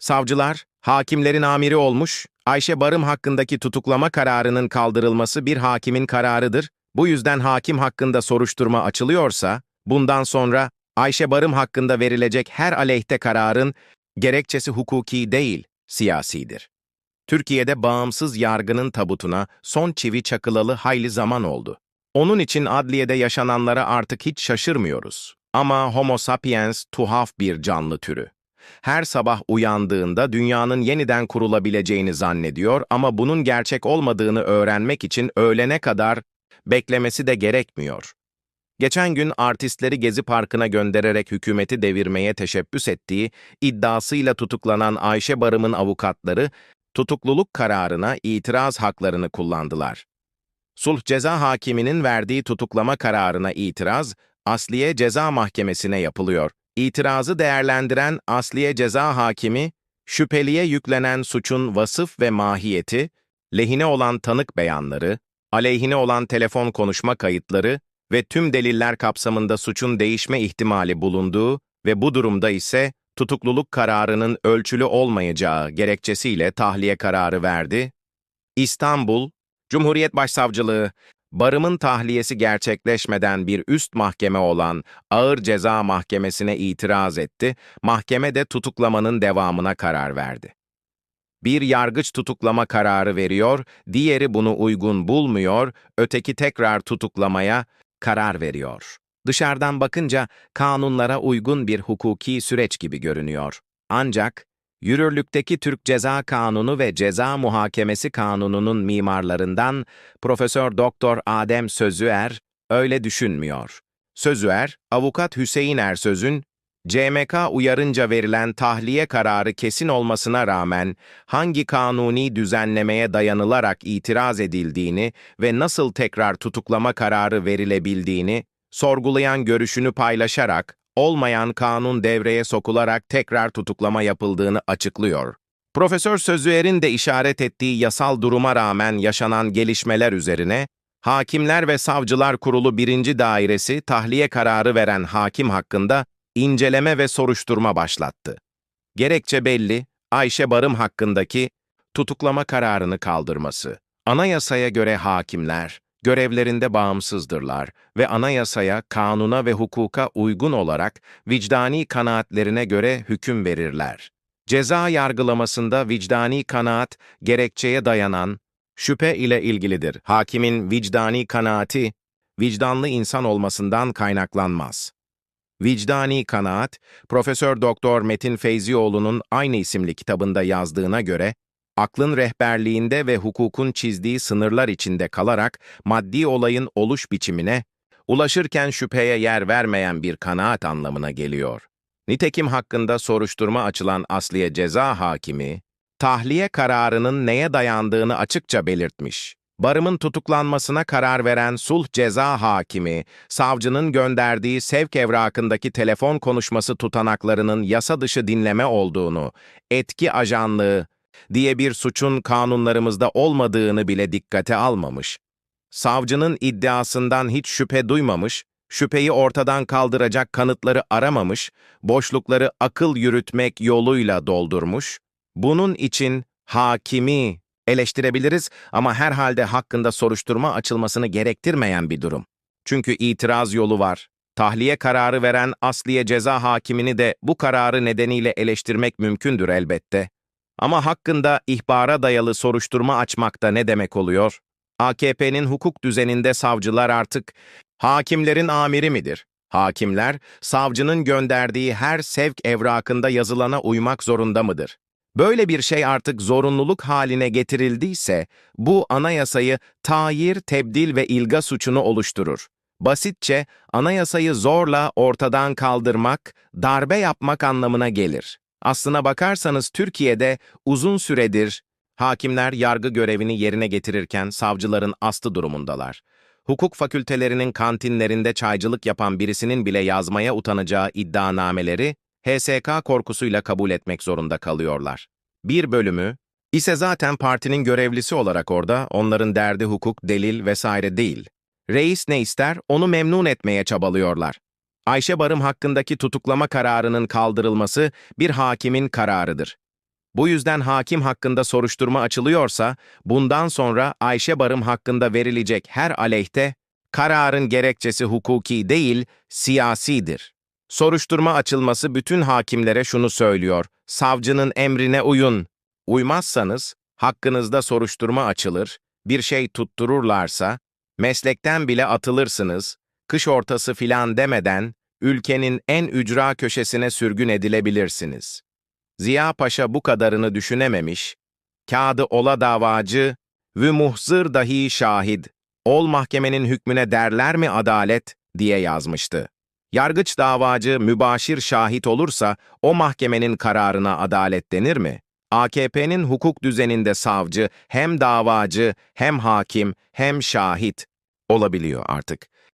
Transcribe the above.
Savcılar, hakimlerin amiri olmuş, Ayşe Barım hakkındaki tutuklama kararının kaldırılması bir hakimin kararıdır. Bu yüzden hakim hakkında soruşturma açılıyorsa, bundan sonra Ayşe Barım hakkında verilecek her aleyhte kararın gerekçesi hukuki değil, siyasidir. Türkiye'de bağımsız yargının tabutuna son çivi çakılalı hayli zaman oldu. Onun için adliyede yaşananlara artık hiç şaşırmıyoruz. Ama Homo sapiens tuhaf bir canlı türü. Her sabah uyandığında dünyanın yeniden kurulabileceğini zannediyor ama bunun gerçek olmadığını öğrenmek için öğlene kadar beklemesi de gerekmiyor. Geçen gün artistleri Gezi Parkı'na göndererek hükümeti devirmeye teşebbüs ettiği iddiasıyla tutuklanan Ayşe Barım'ın avukatları tutukluluk kararına itiraz haklarını kullandılar. Sulh Ceza Hakimi'nin verdiği tutuklama kararına itiraz, Asliye Ceza Mahkemesi'ne yapılıyor. İtirazı değerlendiren Asliye Ceza Hakimi, şüpheliye yüklenen suçun vasıf ve mahiyeti, lehine olan tanık beyanları, aleyhine olan telefon konuşma kayıtları ve tüm deliller kapsamında suçun değişme ihtimali bulunduğu ve bu durumda ise tutukluluk kararının ölçülü olmayacağı gerekçesiyle tahliye kararı verdi. İstanbul, Cumhuriyet Başsavcılığı, barımın tahliyesi gerçekleşmeden bir üst mahkeme olan Ağır Ceza Mahkemesi'ne itiraz etti, mahkeme de tutuklamanın devamına karar verdi. Bir yargıç tutuklama kararı veriyor, diğeri bunu uygun bulmuyor, öteki tekrar tutuklamaya karar veriyor. Dışarıdan bakınca kanunlara uygun bir hukuki süreç gibi görünüyor. Ancak yürürlükteki Türk Ceza Kanunu ve Ceza Muhakemesi Kanunu'nun mimarlarından Profesör Doktor Adem Sözüer öyle düşünmüyor. Sözüer, avukat Hüseyin Ersöz'ün CMK uyarınca verilen tahliye kararı kesin olmasına rağmen hangi kanuni düzenlemeye dayanılarak itiraz edildiğini ve nasıl tekrar tutuklama kararı verilebildiğini sorgulayan görüşünü paylaşarak olmayan kanun devreye sokularak tekrar tutuklama yapıldığını açıklıyor. Profesör Sözüer'in de işaret ettiği yasal duruma rağmen yaşanan gelişmeler üzerine, Hakimler ve Savcılar Kurulu 1. Dairesi tahliye kararı veren hakim hakkında inceleme ve soruşturma başlattı. Gerekçe belli, Ayşe Barım hakkındaki tutuklama kararını kaldırması. Anayasaya göre hakimler, görevlerinde bağımsızdırlar ve anayasaya, kanuna ve hukuka uygun olarak vicdani kanaatlerine göre hüküm verirler. Ceza yargılamasında vicdani kanaat, gerekçeye dayanan, şüphe ile ilgilidir. Hakimin vicdani kanaati, vicdanlı insan olmasından kaynaklanmaz. Vicdani kanaat, Profesör Doktor Metin Feyzioğlu'nun aynı isimli kitabında yazdığına göre, aklın rehberliğinde ve hukukun çizdiği sınırlar içinde kalarak maddi olayın oluş biçimine, ulaşırken şüpheye yer vermeyen bir kanaat anlamına geliyor. Nitekim hakkında soruşturma açılan Asliye Ceza Hakimi, tahliye kararının neye dayandığını açıkça belirtmiş. Barım'ın tutuklanmasına karar veren sulh ceza hakimi, savcının gönderdiği sevk evrakındaki telefon konuşması tutanaklarının yasa dışı dinleme olduğunu, etki ajanlığı diye bir suçun kanunlarımızda olmadığını bile dikkate almamış. Savcının iddiasından hiç şüphe duymamış, şüpheyi ortadan kaldıracak kanıtları aramamış, boşlukları akıl yürütmek yoluyla doldurmuş, bunun için hakimi eleştirebiliriz ama herhalde hakkında soruşturma açılmasını gerektirmeyen bir durum. Çünkü itiraz yolu var. Tahliye kararı veren Asliye Ceza Hakimini de bu kararı nedeniyle eleştirmek mümkündür elbette. Ama hakkında ihbara dayalı soruşturma açmakta ne demek oluyor? AKP'nin hukuk düzeninde savcılar artık hakimlerin amiri midir? Hakimler, savcının gönderdiği her sevk evrakında yazılana uymak zorunda mıdır? Böyle bir şey artık zorunluluk haline getirildiyse, bu anayasayı tayir, tebdil ve ilga suçunu oluşturur. Basitçe, anayasayı zorla ortadan kaldırmak, darbe yapmak anlamına gelir. Aslına bakarsanız Türkiye'de uzun süredir hakimler yargı görevini yerine getirirken savcıların astı durumundalar. Hukuk fakültelerinin kantinlerinde çaycılık yapan birisinin bile yazmaya utanacağı iddianameleri HSK korkusuyla kabul etmek zorunda kalıyorlar. Bir bölümü ise zaten partinin görevlisi olarak orada onların derdi hukuk, delil vesaire değil. Reis ne ister onu memnun etmeye çabalıyorlar. Ayşe Barım hakkındaki tutuklama kararının kaldırılması bir hakimin kararıdır. Bu yüzden hakim hakkında soruşturma açılıyorsa, bundan sonra Ayşe Barım hakkında verilecek her aleyhte, kararın gerekçesi hukuki değil, siyasidir. Soruşturma açılması bütün hakimlere şunu söylüyor, savcının emrine uyun. Uymazsanız, hakkınızda soruşturma açılır, bir şey tuttururlarsa, meslekten bile atılırsınız, kış ortası filan demeden, ülkenin en ücra köşesine sürgün edilebilirsiniz. Ziya Paşa bu kadarını düşünememiş, kağıdı ola davacı ve muhzır dahi şahid, ol mahkemenin hükmüne derler mi adalet diye yazmıştı. Yargıç davacı mübaşir şahit olursa o mahkemenin kararına adalet denir mi? AKP'nin hukuk düzeninde savcı hem davacı hem hakim hem şahit olabiliyor artık.